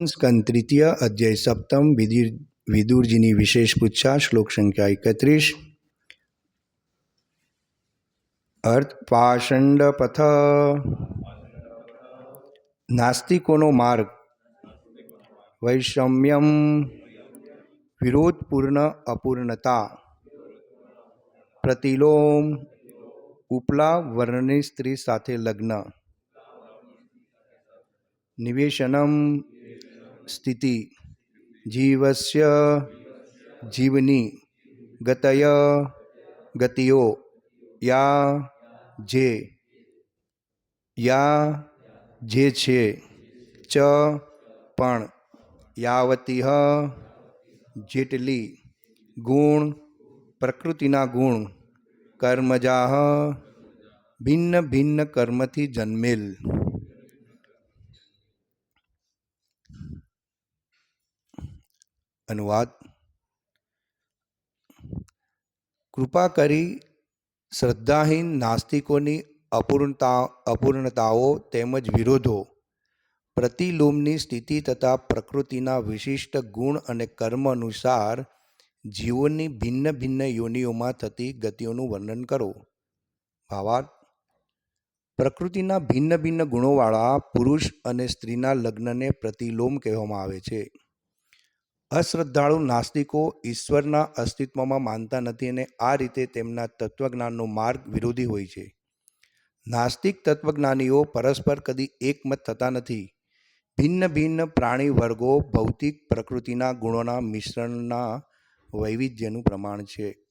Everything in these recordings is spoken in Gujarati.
સ્કંદ અધ્યાય સપ્તમ વિદિર વિદુરજીની વિશેષ પૂછા શ્લોક સંખ્યા એકત્રીસ અર્થ પાષંડ પથ નાસ્તિકોનો માર્ગ વૈષમ્યમ વિરોધપૂર્ણ અપૂર્ણતા પ્રતિલોમ ઉપલા વર્ણની સ્ત્રી સાથે લગ્ન નિવેશનમ સ્થિતિ જીવસ્ય જીવની ગતય ગતિઓ યા જે યા જે છે ચ પણ યાવતી જેટલી ગુણ પ્રકૃતિના ગુણ કર્મજાહ ભિન્ન ભિન્ન કર્મથી જન્મેલ અનુવાદ. કૃપા કરી શ્રદ્ધાહીન નાસ્તિકોની અપૂર્ણતા, અપૂર્ણતાઓ તેમજ વિરોધો, પ્રતિલોમની સ્થિતિ તથા પ્રકૃતિના વિશિષ્ટ ગુણ અને કર્મ અનુસાર જીવોની ભિન્ન ભિન્ન યોનિઓમાં થતી ગતિઓનું વર્ણન કરો. ભાવાર્થ, પ્રકૃતિના ભિન્ન ભિન્ન ગુણોવાળા પુરુષ અને સ્ત્રીના લગ્નને પ્રતિલોમ કહેવામાં આવે છે. અશ્રદ્ધાળુ નાસ્તિકો ઈશ્વરના અસ્તિત્વમાં માનતા નથી અને આ રીતે તેમના તત્વજ્ઞાનનો માર્ગ વિરોધી હોય છે. નાસ્તિક તત્વજ્ઞાનીઓ પરસ્પર કદી એકમત થતા નથી. ભિન્ન ભિન્ન પ્રાણી વર્ગો ભૌતિક પ્રકૃતિના ગુણોના મિશ્રણના વૈવિધ્યનું પ્રમાણ છે.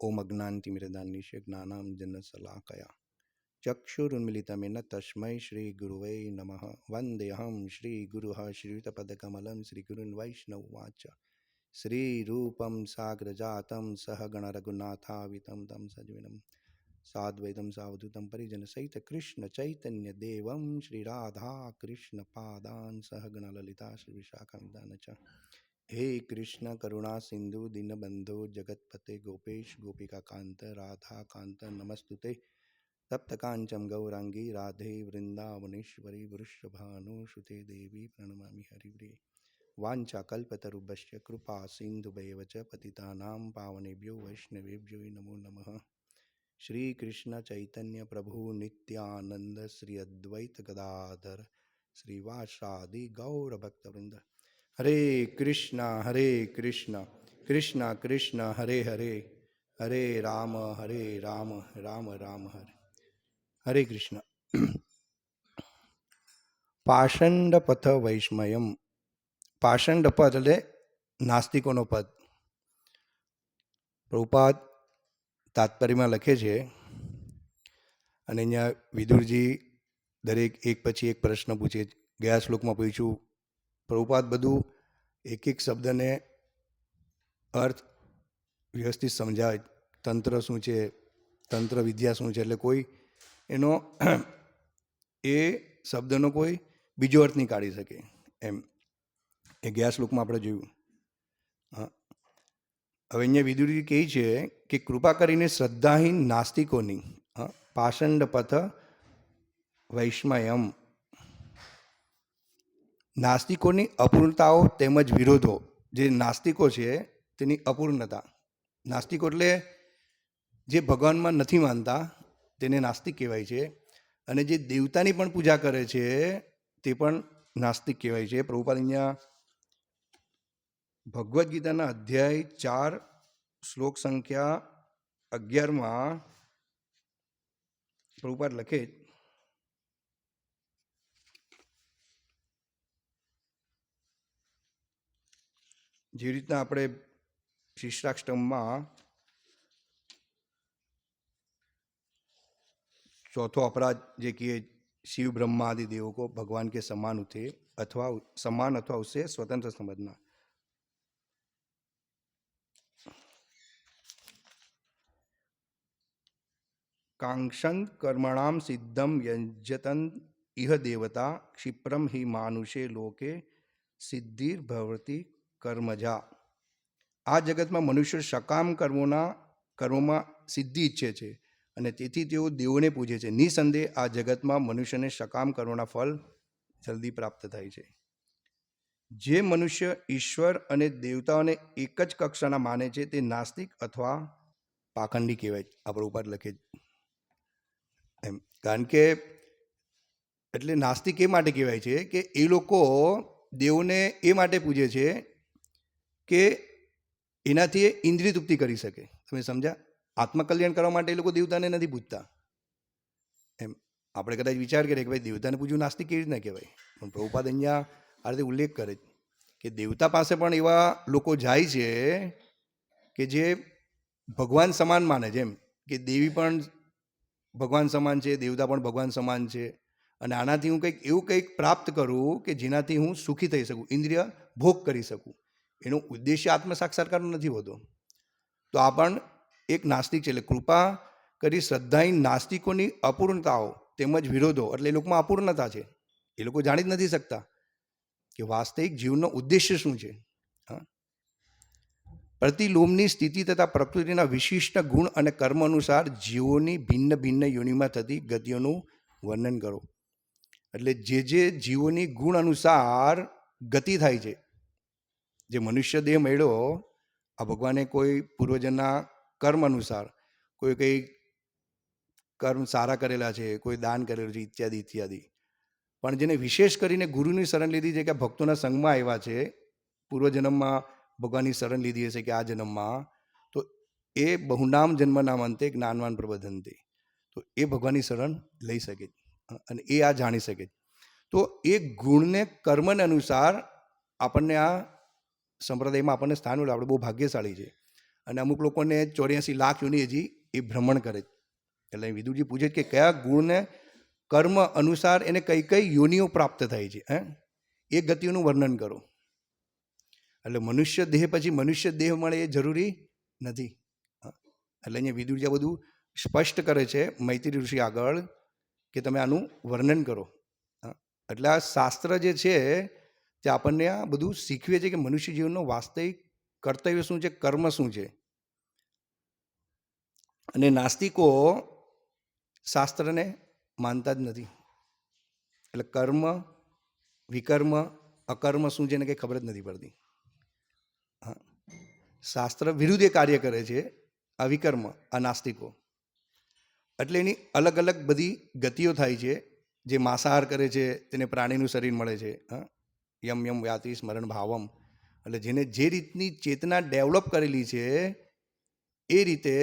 ઓમ અજ્ઞાનતિમિરદાનિશ જ્ઞાનામ જન સલાકયા ચક્ષુરુન્મિલિતમેન તસ્મૈ શ્રી ગુરુવૈ નમઃ વંદેહમ શ્રી ગુરુ શ્રીયુતપદકમલમ શ્રી ગુરુન વૈષ્ણવ વાચ શ્રી રૂપમ સાગ્રજાતમ સહગણ રઘુનાથાવિતમ તમ સજ્વિનમ સાદ્વૈતમ સાવધૂતમ પરિજન સહિત કૃષ્ણ ચૈતન્ય દેવમ શ્રી રાધા કૃષ્ણ પાદાન સહગણ લલિતા શ્રી વિશાખામિદાન ચ હે કૃષ્ણ કરુણા સિંધુ દીનબંધો જગતપતે ગોપેશ ગોપિકા કાંત રાધા કાંત નમસ્તુતે તપ્તકાંચમ ગૌરાંગી રાધે વૃંદાવનેશ્વરી વૃષભાનુસુતે દેવી પ્રણમામિ વાંચા કલ્પતરુભ્ય કૃપા સિંધુભૈવ ચ પતિતાનાં પાવનેભ્યો વૈષ્ણવેભ્યો નમો નમઃ શ્રી કૃષ્ણ ચૈતન્ય પ્રભુ નિત્યાનંદ શ્રી અદ્વૈત ગદાધર શ્રીવાસાદિ ગૌરભક્તવૃંદ હરે કૃષ્ણ હરે કૃષ્ણ કૃષ્ણ કૃષ્ણ હરે હરે હરે રામ હરે રામ રામ રામ હરે હરે કૃષ્ણ પાષંડ પથ વૈષ્મયમ પાષંડ પદ એટલે નાસ્તિકોનો પદ પ્રભુપાદ તાત્પર્યમાં લખે છે અને અહીંયા વિદુરજી દરેક એક પછી એક પ્રશ્ન પૂછે. ગયા શ્લોકમાં પૂછ્યું, પ્રભુપાદ, બધું એક એક શબ્દને અર્થ વ્યવસ્થિત સમજાવે તંત્ર શું છે? તંત્ર વિદ્યા શું છે? એટલે કોઈ એનો એ શબ્દનો કોઈ બીજો અર્થ નહીં કાઢી શકે. એમ એ ગયા શ્લોકમાં આપણે જોયું. હા. હવે અહીંયા વિદુરી કહે છે કે કૃપા કરીને શ્રદ્ધાહીન નાસ્તિકોની, હા, પાષંડ પથ વૈષ્મયમ નાસ્તિકોની અપૂર્ણતાઓ તેમજ વિરોધો, જે નાસ્તિકો છે તેની અપૂર્ણતા. નાસ્તિકો એટલે જે ભગવાનમાં નથી માનતા તેને નાસ્તિક કહેવાય છે. અને જે દેવતાની પણ પૂજા કરે છે, તે પણ નાસ્તિક કહેવાય છે. પ્રભુપાદ અહીંયા ભગવદ્ ગીતાના અધ્યાય ચાર, શ્લોક સંખ્યા અગિયારમાં પ્રભુપાદ લખે, જે રીતના આપણે શિષ્ટાષ્ટમમાં चौथो अपराध जे कि शिव ब्रह्मा आदि देवों को भगवान के समान उठे अथवा समान अथवा उससे स्वतंत्र समझना कांक्षन कर्मणाम सिद्धम यजतन इह देवता क्षिप्रम ही मानुषे लोके સિદ્ધિર ભવતી કર્મજા આ જગતમાં મનુષ્ય સકામ કર્મોના કર્મોમાં સિદ્ધિ ઈચ્છે છે અને તેથી તેઓ દેવોને પૂજે છે. નિસંદેહ આ જગતમાં મનુષ્યને સકામ કર્મોના ફળ જલ્દી પ્રાપ્ત થાય છે. જે મનુષ્ય ઈશ્વર અને દેવતાઓને એક જ કક્ષાના માને છે તે નાસ્તિક અથવા પાખંડી કહેવાય. આપણે ઉપર લખે એમ. કારણ કે એટલે નાસ્તિક એ માટે કહેવાય છે કે એ લોકો દેવને એ માટે પૂજે છે કે એનાથી એ ઇન્દ્રિય તૃપ્તિ કરી શકે. તમે સમજ્યા? આત્મકલ્યાણ કરવા માટે એ લોકો દેવતાને નથી પૂજતા. એમ, આપણે કદાચ વિચાર કરીએ કે ભાઈ દેવતાને પૂજવું નાસ્તિક કેવી રીતના કહેવાય? પણ પ્રભુપાદ અહીંયા આ રીતે ઉલ્લેખ કરે કે દેવતા પાસે પણ એવા લોકો જાય છે કે જે ભગવાન સમાન માને એમ, કે દેવી પણ ભગવાન સમાન છે, દેવતા પણ ભગવાન સમાન છે. અને આનાથી હું કંઈક એવું કંઈક પ્રાપ્ત કરું કે જેનાથી હું સુખી થઈ શકું, ઇન્દ્રિય ભોગ કરી શકું. એનો ઉદ્દેશ્ય આત્મ સાક્ષાત્કારનો નથી હોતો. તો આ પણ એક નાસ્તિક છે. એટલે કૃપા કરી શ્રદ્ધાહીન નાસ્તિકોની અપૂર્ણતાઓ તેમજ વિરોધો, એટલે એ લોકોમાં અપૂર્ણતા છે. એ લોકો જાણી જ નથી શકતા કે વાસ્તવિક જીવનનો ઉદ્દેશ્ય શું છે. પ્રતિલોમની સ્થિતિ તથા પ્રકૃતિના વિશિષ્ટ ગુણ અને કર્મ અનુસાર જીવોની ભિન્ન ભિન્ન યોનિમાં થતી ગતિઓનું વર્ણન કરો. એટલે જે જે જીવોની ગુણ અનુસાર ગતિ થાય છે. જે મનુષ્ય દેહ મળ્યો આ ભગવાને કોઈ પૂર્વજના કર્મ અનુસાર. કોઈ કંઈ કર્મ સારા કરેલા છે, કોઈ દાન કરેલું છે, ઇત્યાદિ ઇત્યાદિ. પણ જેને વિશેષ કરીને ગુરુની શરણ લીધી છે કે ભક્તોના સંઘમાં આવ્યા છે, પૂર્વજન્મમાં ભગવાનની શરણ લીધી હશે કે આ જન્મમાં, તો એ બહુનામ જન્મનામ અંતે જ્ઞાનવાન પ્રબંધનતે તો. એ ભગવાનની શરણ લઈ શકે અને એ આ જાણી શકે તો એ ગુણને કર્મને અનુસાર આપણને આ સંપ્રદાયમાં આપણને સ્થાન મળ્યું આપણે બહુ ભાગ્યશાળી છે. અને અમુક લોકોને ચોર્યાસી લાખ યોની હજી એ ભ્રમણ કરે છે. એટલે વિદુરજી પૂછે કે કયા ગુણને કર્મ અનુસાર એને કઈ કઈ યોનિઓ પ્રાપ્ત થાય છે, હે? એ ગતિઓનું વર્ણન કરો. એટલે મનુષ્ય દેહ પછી મનુષ્ય દેહ મળે એ જરૂરી નથી. એટલે અહીંયા વિદુરજી આ બધું સ્પષ્ટ કરે છે મૈત્રી ઋષિ આગળ કે તમે આનું વર્ણન કરો. એટલે આ શાસ્ત્ર જે છે તે આપણને આ બધું શીખવે છે કે મનુષ્ય જીવનનો વાસ્તવિક કર્તવ્ય શું છે? કર્મ શું છે? અને નાસ્તિકો શાસ્ત્રને માનતા જ નથી. એટલે કર્મ, વિકર્મ, અકર્મ શું છે એને કંઈ ખબર જ નથી પડતી. હા. શાસ્ત્ર વિરુદ્ધ કાર્ય કરે છે, આ વિકર્મ, આ નાસ્તિકો. એટલે એની અલગ અલગ બધી ગતિઓ થાય છે, જે માંસાહાર કરે છે, તેને પ્રાણીનું શરીર મળે છે. હા. યમ યમ વ્યાતિ સ્મરણ ભાવમ. એટલે જેને જે રીતની ચેતના ડેવલપ કરેલી છે, એ રીતે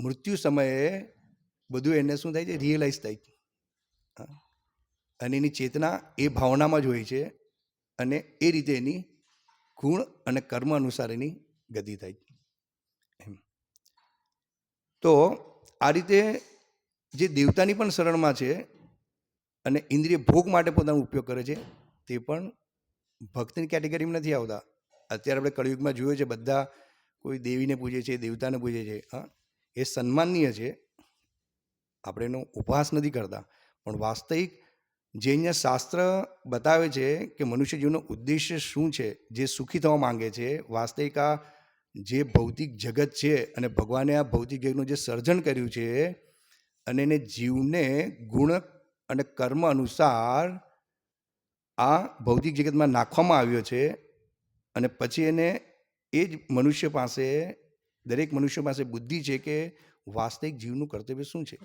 મૃત્યુ સમયે બધું એને શું થાય છે રિયલાઇઝ થાય છે. અને એની ચેતના એ ભાવનામાં જ હોય છે અને એ રીતે એની ગુણ અને કર્મ અનુસાર એની ગતિ થાય એમ. તો આ રીતે જે દેવતાની પણ શરણમાં છે અને ઇન્દ્રિય ભોગ માટે પોતાનો ઉપયોગ કરે છે, તે પણ ભક્તની કેટેગરીમાં નથી આવતા. અત્યારે આપણે કળિયુગમાં જોઈએ છે, બધા કોઈ દેવીને પૂજે છે, દેવતાને પૂજે છે, હા, એ સન્માનનીય છે. આપણે એનો ઉપહાસ નથી કરતા. પણ વાસ્તવિક જે અહીંયા શાસ્ત્ર બતાવે છે કે મનુષ્ય જીવનનો ઉદ્દેશ્ય શું છે, જે સુખી થવા માંગે છે, વાસ્તવિક આ જે ભૌતિક જગત છે અને ભગવાને આ ભૌતિક જગતનું જે સર્જન કર્યું છે અને એને જીવને ગુણ અને કર્મ અનુસાર આ ભૌતિક જગતમાં નાખવામાં આવ્યો છે અને પછી એને એ જ મનુષ્ય પાસે, દરેક મનુષ્ય પાસે બુદ્ધિ છે કે વાસ્તવિક જીવનું કર્તવ્ય શું છે?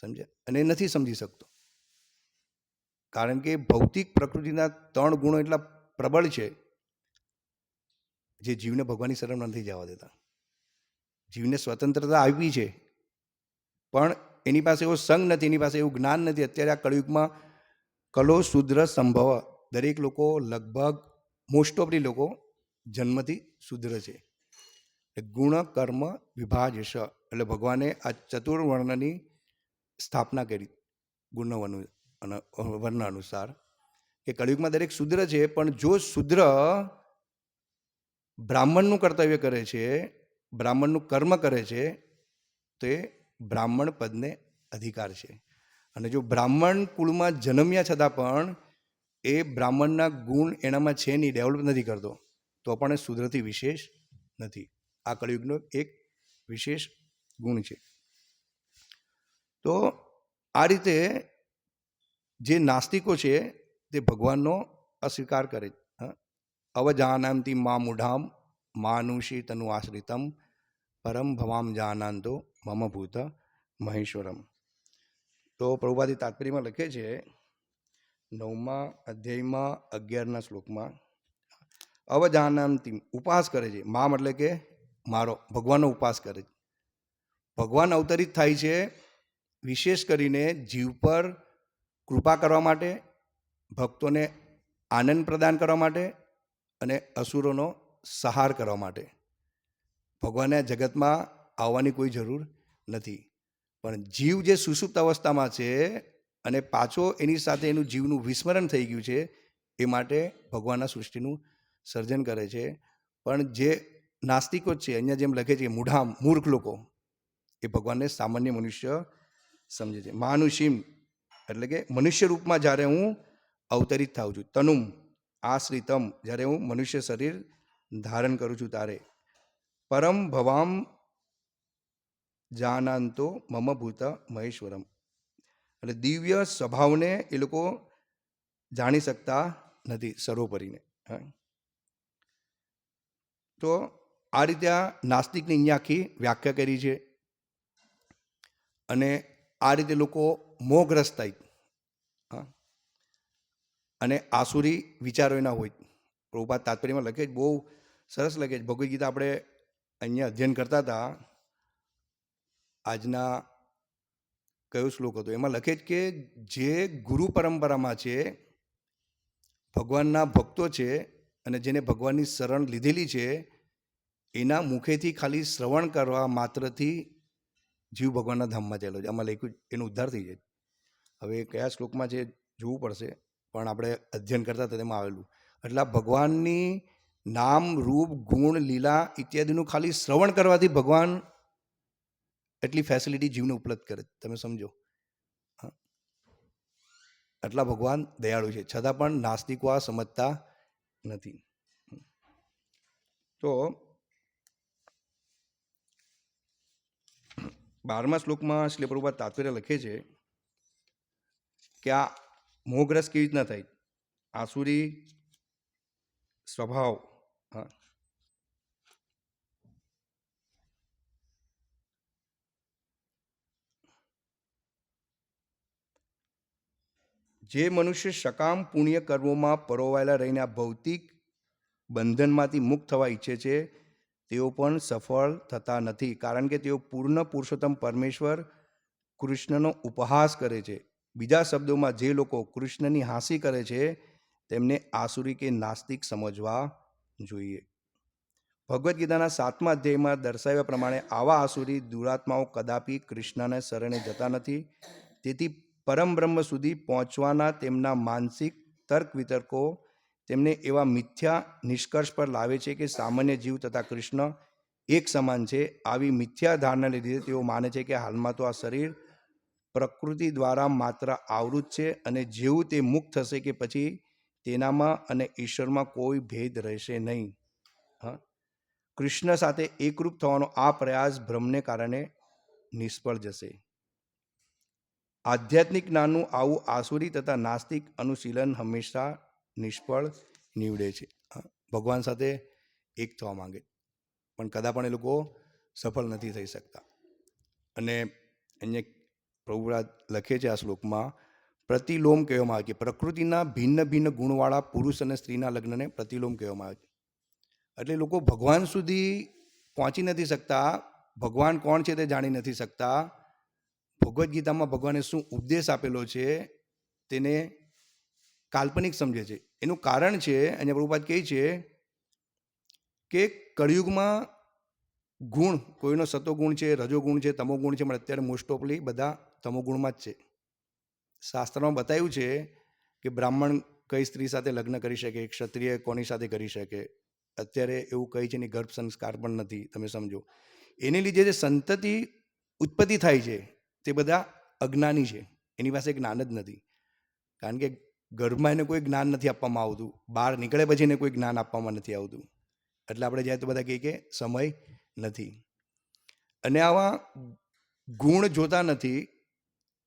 સમજ્યા? અને એ નથી સમજી શકતો. કારણ કે ભૌતિક પ્રકૃતિના ત્રણ ગુણો એટલા પ્રબળ છે, જે જીવને ભગવાનની શરણ નથી જવા દેતા. જીવને સ્વતંત્રતા આપી છે, પણ એની પાસે એવો સંગ નથી, એની પાસે એવું જ્ઞાન નથી. અત્યારે આ કળયુગમાં કલો શુદ્ર સંભવ દરેક લોકો લગભગ મોસ્ટ ઓફલી લોકો જન્મથી શુદ્ર છે. ગુણ, કર્મ વિભાજશ એટલે ભગવાને આ ચતુર્વર્ણની સ્થાપના કરી ગુણ વર્ણ વર્ણ અનુસાર કે કળિયુગમાં દરેક શુદ્ર છે, પણ જો શુદ્ર બ્રાહ્મણનું કર્તવ્ય કરે છે, બ્રાહ્મણનું કર્મ કરે છે, તો બ્રાહ્મણ પદને અધિકાર છે. અને જો બ્રાહ્મણ કુળમાં જન્મ્યા છતાં પણ એ બ્રાહ્મણના ગુણ એનામાં છે નહીં ડેવલપ નથી કરતો. તો પણ એ સુધરતી વિશેષ નથી. આ કળિયુગનો એક વિશેષ ગુણ છે. તો આ રીતે જે નાસ્તિકો છે તે ભગવાનનો અસ્વીકાર કરે. અવજાનાંતિ મા મૂઢામ માનુષી તનુ આશ્રિતમ, પરમ ભવામ જાનાંતો, મમ ભૂત મહેશ્વરમ. તો પ્રભુપાદી તાત્પર્યમાં લખે છે નવમા અધ્યાયમાં અગિયારના શ્લોકમાં અવજાનંતિ ઉપાસ કરે છે. મામ એટલે કે મારો, ભગવાનનો ઉપાસ કરે છે. ભગવાન અવતરિત થાય છે વિશેષ કરીને જીવ પર કૃપા કરવા માટે, ભક્તોને આનંદ પ્રદાન કરવા માટે અને અસુરોનો સહાર કરવા માટે. ભગવાનને જગતમાં આવવાની કોઈ જરૂર નથી. પણ જીવ જે સુષુપ્ત અવસ્થામાં છે અને પાછો એની સાથે એનું જીવનું વિસ્મરણ થઈ ગયું છે, એ માટે ભગવાનના સૃષ્ટિનું સર્જન કરે છે. પણ જે નાસ્તિકો છે, અહીંયા જેમ લખે છે મૂઢામ, મૂર્ખ લોકો, એ ભગવાનને સામાન્ય મનુષ્ય સમજે છે. માનુષિમ એટલે કે મનુષ્ય રૂપમાં જ્યારે હું અવતરિત થાઉં છું, તનુમ, આશ્રિતમ, જ્યારે હું મનુષ્ય શરીર ધારણ કરું છું તારે પરમ ભવામ જાનાંતો મમ ભૂત મહેશ્વરમ. એટલે દિવ્ય સ્વભાવને એ લોકો જાણી શકતા નથી સર્વોપરીને તો આ રીતે આ નાસ્તિકની અહીંયા આખી વ્યાખ્યા કરી છે અને આ રીતે લોકો મોહગ્રસ્ત થાય અને આસુરી વિચારો એના હોય. પ્રભુપાદ તાત્પર્યમાં લખે જ બહુ સરસ લખે છે. ભગવદ્ ગીતા આપણે અહીંયા અધ્યયન કરતા હતા. આજના કયો શ્લોક હતો? એમાં લખે છે કે જે ગુરુ પરંપરામાં છે, ભગવાનના ભક્તો છે અને જેને ભગવાનની શરણ લીધેલી છે, એના મુખેથી ખાલી શ્રવણ કરવા માત્રથી જીવ ભગવાનના ધામમાં ચાલ્યો છે આમાં લખ્યું એનો ઉદ્ધાર થઈ જાય. હવે કયા શ્લોકમાં છે જોવું પડશે, પણ આપણે અધ્યયન કરતા હતા તેમાં આવેલું. એટલે ભગવાનની નામ, રૂપ, ગુણ, લીલા ઇત્યાદિનું ખાલી શ્રવણ કરવાથી ભગવાન એટલી ફેસિલિટી જીવને ઉપલબ્ધ કરે તમે સમજો. હા. આટલા ભગવાન દયાળુ છે, છતાં પણ નાસ્તિકો આ સમજતા નથી. તો બારમા શ્લોકમાં શ્રી પ્રભુપાદ તાત્પર્ય લખે છે કે આ મોહગ્રસ્ત કેવી રીતના થાય? આસુરી સ્વભાવ, હા. જે મનુષ્ય સકામ પુણ્ય કર્મોમાં પરોવાયેલા રહીને આ ભૌતિક બંધનમાંથી મુક્ત થવા ઈચ્છે છે, તેઓ પણ સફળ થતા નથી. કારણ કે તેઓ પૂર્ણ પુરુષોત્તમ પરમેશ્વર કૃષ્ણનો ઉપહાસ કરે છે. બીજા શબ્દોમાં જે લોકો કૃષ્ણની હાંસી કરે છે, તેમને આસુરી કે નાસ્તિક સમજવા જોઈએ. ભગવદ્ ગીતાના સાતમા અધ્યાયમાં દર્શાવ્યા પ્રમાણે આવા આસુરી દુરાત્માઓ કદાપી કૃષ્ણને શરણે જતા નથી. તેથી પરમ બ્રહ્મ સુધી પહોંચવાના તેમના માનસિક તર્ક વિતર્કો તેમને એવા મિથ્યા નિષ્કર્ષ પર લાવે છે કે સામાન્ય જીવ તથા કૃષ્ણ એક સમાન છે. આવી મિથ્યા ધારણા લીધે તેઓ માને છે કે હાલમાં તો આ શરીર પ્રકૃતિ દ્વારા માત્ર આવૃત છે અને જેવું તે મુક્ત થશે કે પછી તેનામાં અને ઈશ્વરમાં કોઈ ભેદ રહેશે નહીં. હા? કૃષ્ણ સાથે એકરૂપ થવાનો આ પ્રયાસ ભ્રમને કારણે નિષ્ફળ જશે. આધ્યાત્મિક જ્ઞાનનું આવું આસુરી તથા નાસ્તિક અનુશીલન હંમેશા નિષ્ફળ નીવડે છે. ભગવાન સાથે એક થવા માંગે, પણ કદા પણ એ લોકો સફળ નથી થઈ શકતા. અને અહીંયા પ્રભુરાજ લખે છે આ શ્લોકમાં, પ્રતિલોમ કહેવામાં આવે છે. પ્રકૃતિના ભિન્ન ભિન્ન ગુણવાળા પુરુષ અને સ્ત્રીના લગ્નને પ્રતિલોમ કહેવામાં આવે છે. એટલે લોકો ભગવાન સુધી પહોંચી નથી શકતા, ભગવાન કોણ છે તે જાણી નથી શકતા ભગવદ્ ગીતામાં ભગવાને શું ઉપદેશ આપેલો છે તેને કાલ્પનિક સમજે છે. એનું કારણ છે, અહીંયા પ્રભુપાદ કહે છે કે કળિયુગમાં ગુણ, કોઈનો સતોગુણ છે રજોગુણ છે તમોગુણ છે, પણ અત્યારે મોસ્ટ ઓફલી બધા તમોગુણમાં જ છે. શાસ્ત્રમાં બતાવ્યું છે કે બ્રાહ્મણ કઈ સ્ત્રી સાથે લગ્ન કરી શકે, ક્ષત્રિય કોની સાથે કરી શકે? અત્યારે એવું કહી છે એની ગર્ભ સંસ્કાર પણ નથી, તમે સમજો. એને લીધે જે સંતતિ ઉત્પત્તિ થાય છે તે બધા અજ્ઞાની છે. એની પાસે જ્ઞાન જ નથી. કારણ કે ઘરમાં એને કોઈ જ્ઞાન નથી આપવામાં આવતું. બહાર નીકળે પછી એને કોઈ જ્ઞાન આપવામાં નથી આવતું. એટલે આપણે જાય તો બધા કહીએ કે સમય નથી. અને આવા ગુણ જોતા નથી.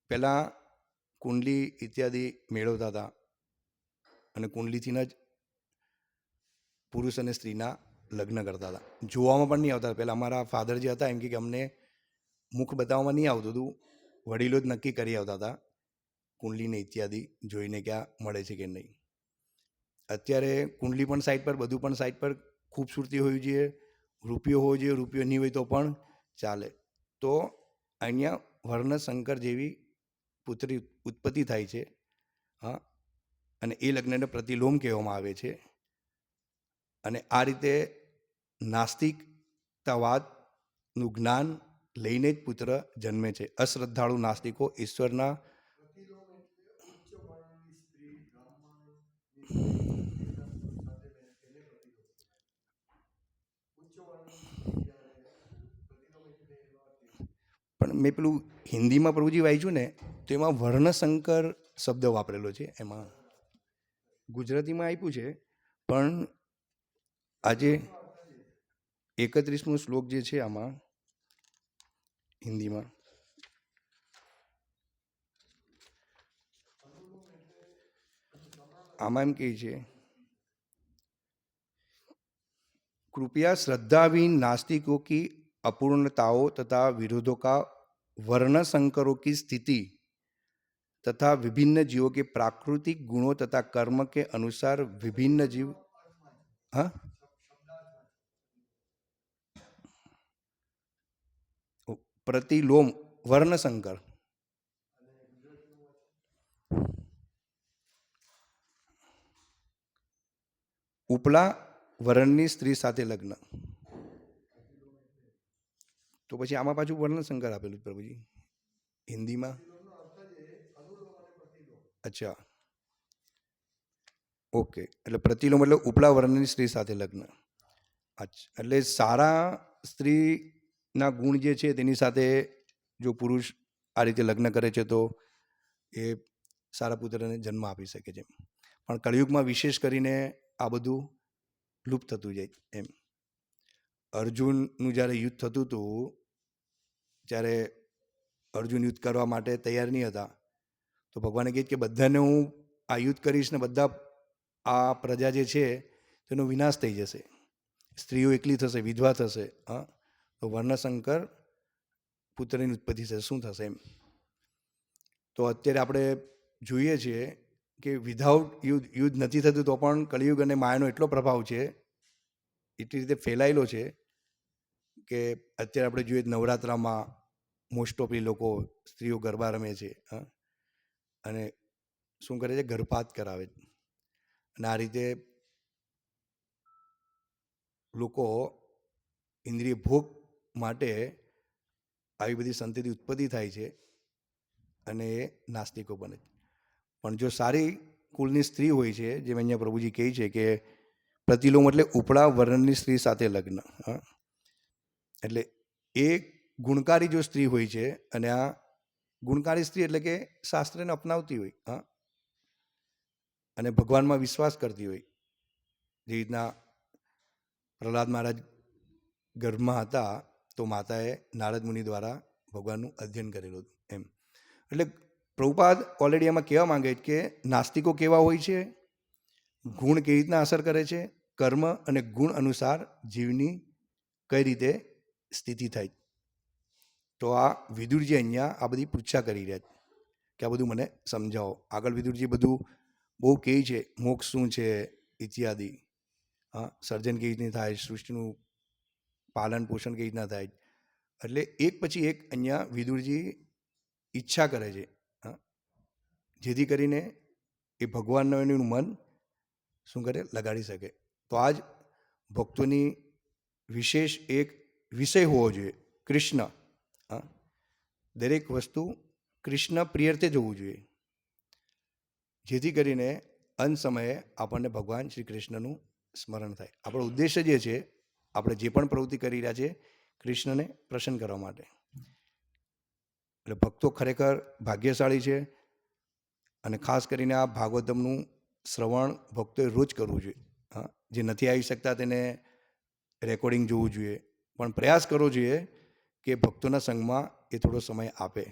પહેલાં કુંડલી ઇત્યાદિ મેળવતા હતા. અને કુંડલીથી જ પુરુષ અને સ્ત્રીના લગ્ન કરતા હતા. જોવામાં પણ નહીં આવતા. પહેલાં અમારા ફાધર જે હતા એમ કે અમને મુખ બતાવવામાં નહીં આવતું હતું. વડીલો જ નક્કી કરી આવતા હતા, કુંડલીને ઇત્યાદિ જોઈને ક્યાં મળે છે કે નહીં. અત્યારે કુંડલી પણ સાઈડ પર, બધું પણ સાઈડ પર ખૂબસૂરતી હોવી જોઈએ, રૂપિયો હોવો જોઈએ, રૂપિયો નહીં હોય તો પણ ચાલે. તો અહીંયા વર્ણશંકર જેવી પુત્રી ઉત્પત્તિ થાય છે, હા, અને એ લગ્નને પ્રતિલોમ કહેવામાં આવે છે. અને આ રીતે નાસ્તિકતાવાદનું જ્ઞાન લઈને જ પુત્ર જન્મે છે. અશ્રદ્ધાળુ નાસ્તિકો ઈશ્વરના પણ મેં પેલું હિન્દીમાં પ્રભુજી વાંચ્યું ને, તો એમાં વર્ણશંકર શબ્દ વાપરેલો છે. એમાં ગુજરાતીમાં આપ્યું છે, પણ આજે એકત્રીસમો શ્લોક જે છે આમાં હિન્દીમાં આમાં એમ કહે છે कृपया श्रद्धाहीन नास्तिकों की अपूर्णताओं तथा विरोधों का वर्ण संकरों की स्थिति तथा विभिन्न जीवों के प्राकृतिक गुणों तथा कर्म के अनुसार विभिन्न जीव हाँ પ્રતિલોમ વર્ણશંકર ઉપલા વરણની સ્ત્રી સાથે લગ્ન. તો પછી આમાં પાછું વર્ણશંકર આપેલું પ્રભુજી. હિન્દીમાં? અચ્છા. ઓકે. એટલે પ્રતિલોમ એટલે ઉપલા વર્ણની સ્ત્રી સાથે લગ્ન. અચ્છા, એટલે સારા સ્ત્રી સ્ત્રીના ગુણ જે છે તેની સાથે જો પુરુષ આ રીતે લગ્ન કરે છે તો એ સારા પુત્રને જન્મ આપી શકે છે. પણ કળિયુગમાં વિશેષ કરીને આ બધું લુપ્ત થતું જાય એમ. અર્જુનનું જ્યારે યુદ્ધ થતું હતું જ્યારે અર્જુન યુદ્ધ કરવા માટે તૈયાર નહીં હતા, તો ભગવાને કહે કે બધાને હું આ યુદ્ધ કરીશ ને બધા આ પ્રજા જે છે તેનો વિનાશ થઈ જશે. સ્ત્રીઓ એકલી થશે, વિધવા થશે, હા. તો વર્ણશંકર પુત્રની ઉત્પત્તિ થશે શું થશે એમ? તો અત્યારે આપણે જોઈએ છીએ કે વિધાઉટ યુદ્ધ યુદ્ધ નથી થતું તો પણ કળિયુગ અને માયાનો એટલો પ્રભાવ છે, એટલી રીતે ફેલાયેલો છે કે અત્યારે આપણે જોઈએ નવરાત્રામાં મોસ્ટ ઓફલી લોકો સ્ત્રીઓ ગરબા રમે છે અને શું કરે છે? ગર્ભપાત કરાવે અને આ રીતે લોકો ઇન્દ્રિય ભોગ માટે આવી બધી સંતતિ ઉત્પત્તિ થાય છે અને એ નાસ્તિકો બને છે. પણ જો સારી કુલની સ્ત્રી હોય છે, જેમ અહીંયા પ્રભુજી કહે છે કે પ્રતિલોમ એટલે ઉપડા વર્ણની સ્ત્રી સાથે લગ્ન એટલે એ ગુણકારી જો સ્ત્રી હોય છે અને આ ગુણકારી સ્ત્રી એટલે કે શાસ્ત્રને અપનાવતી હોય, હા. અને ભગવાનમાં વિશ્વાસ કરતી હોય, જે રીતના પ્રહલાદ મહારાજ ગર્ભમાં હતા તો માતાએ નારદ મુનિ દ્વારા ભગવાનનું અધ્યયન કરેલું હતું એમ. એટલે પ્રભુપાદ ઓલરેડી એમાં કહેવા માંગે છે કે નાસ્તિકો કેવા હોય છે? ગુણ કેવી રીતના અસર કરે છે? કર્મ અને ગુણ અનુસાર જીવની કઈ રીતે સ્થિતિ થાય? તો આ વિદુરજી અહીંયા આ બધી પૃચ્છા કરી રહ્યા છે કે આ બધું મને સમજાવો. આગળ વિદુરજી બધું બહુ કહે છે, મોક્ષ શું છે, ઇત્યાદિ. હા, સર્જન કેવી રીતની થાય, સૃષ્ટિનું પાલન પોષણ કેવી રીતના થાય. એટલે એક પછી એક અહીંયા વિદુરજી ઈચ્છા કરે છે જેથી કરીને એ ભગવાનનું એનું મન શું કરે? લગાડી શકે. તો આજ ભક્તોની વિશેષ એક વિષય હોવો જોઈએ, કૃષ્ણ દરેક વસ્તુ કૃષ્ણ પ્રિયર્થે જોવું જોઈએ. જેથી કરીને અંત સમયે આપણને ભગવાન શ્રી કૃષ્ણનું સ્મરણ થાય. આપણો ઉદ્દેશ્ય જે છે આપણે જે પણ પ્રવૃત્તિ કરી રહ્યા છે કૃષ્ણને પ્રસન્ન કરવા માટે. એટલે ભક્તો ખરેખર ભાગ્યશાળી છે અને ખાસ કરીને આ ભાગવતમનું શ્રવણ ભક્તોએ રોજ કરવું જોઈએ. હા, જે નથી આવી શકતા તેને રેકોર્ડિંગ જોવું જોઈએ. પણ પ્રયાસ કરવો જોઈએ કે ભક્તોના સંઘમાં એ થોડો સમય આપે.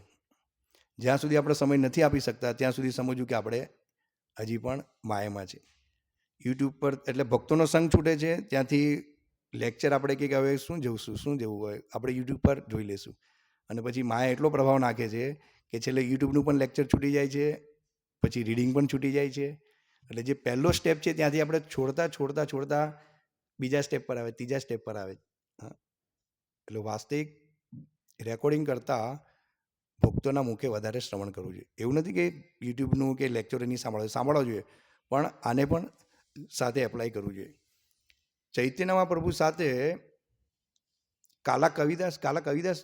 જ્યાં સુધી આપણે સમય નથી આપી શકતા, ત્યાં સુધી સમજવું કે આપણે હજી પણ માયામાં છે યુટ્યુબ પર એટલે ભક્તોનો સંગ છૂટે છે, ત્યાંથી લેક્ચર આપણે કંઈક હવે શું જોઈશું શું જેવું હોય, આપણે યુટ્યુબ પર જોઈ લેશું અને પછી માયા એટલો પ્રભાવ નાખે છે કે છેલ્લે યુટ્યુબનું પણ લેક્ચર છૂટી જાય છે, પછી રીડિંગ પણ છૂટી જાય છે. એટલે જે પહેલો સ્ટેપ છે ત્યાંથી આપણે છોડતા છોડતા છોડતા બીજા સ્ટેપ પર આવે, ત્રીજા સ્ટેપ પર આવે. એટલે વાસ્તવિક રેકોર્ડિંગ કરતાં ભક્તોના મુખે વધારે શ્રવણ કરવું જોઈએ. એવું નથી કે યુટ્યુબનું કે લેક્ચર એની સાંભળવા સાંભળવા જોઈએ, પણ આને પણ સાથે એપ્લાય કરવું જોઈએ. ચૈતન્યમાં મહાપ્રભુ સાથે કાલા કવિદાસ કાલા કવિદાસ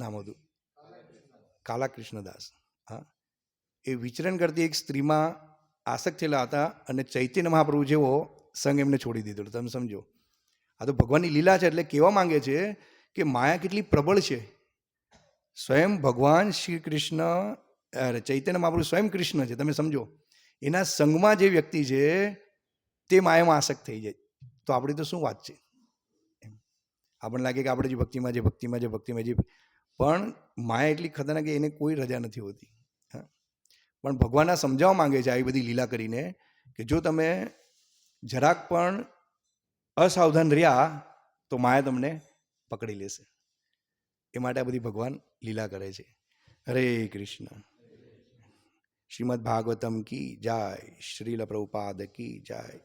નામ હતું. કાલા કૃષ્ણદાસ, હા. એ વિચરણ કરતી એક સ્ત્રીમાં આસક્ત થયેલા હતા અને ચૈતન્ય મહાપ્રભુ જેવો સંગ એમને છોડી દીધો. તમે સમજો. આ તો ભગવાનની લીલા છે એટલે કહેવા માંગે છે કે માયા કેટલી પ્રબળ છે. સ્વયં ભગવાન શ્રી કૃષ્ણ ચૈતન્ય મહાપ્રભુ સ્વયં કૃષ્ણ છે. તમે સમજો. એના સંગમાં જે વ્યક્તિ છે તે માયામાં આસક્ત થઈ જાય. તો આપણી તો શું વાત છે. આપણને લાગે કે આપણે જે ભક્તિમાં જે ભક્તિમાં જે ભક્તિમાં, જે પણ માયા એટલી ખતરનાક એને કોઈ રજા નથી હોતી. હા. પણ ભગવાન આ સમજાવવા માંગે છે આવી બધી લીલા કરીને કે જો તમે જરાક પણ અસાવધાન રહ્યા તો માયા તમને પકડી લેશે. એ માટે આ બધી ભગવાન લીલા કરે છે. હરે કૃષ્ણ. શ્રીમદ ભાગવતમ કી જાય. શ્રીલ પ્રભુપાદ કી જાય.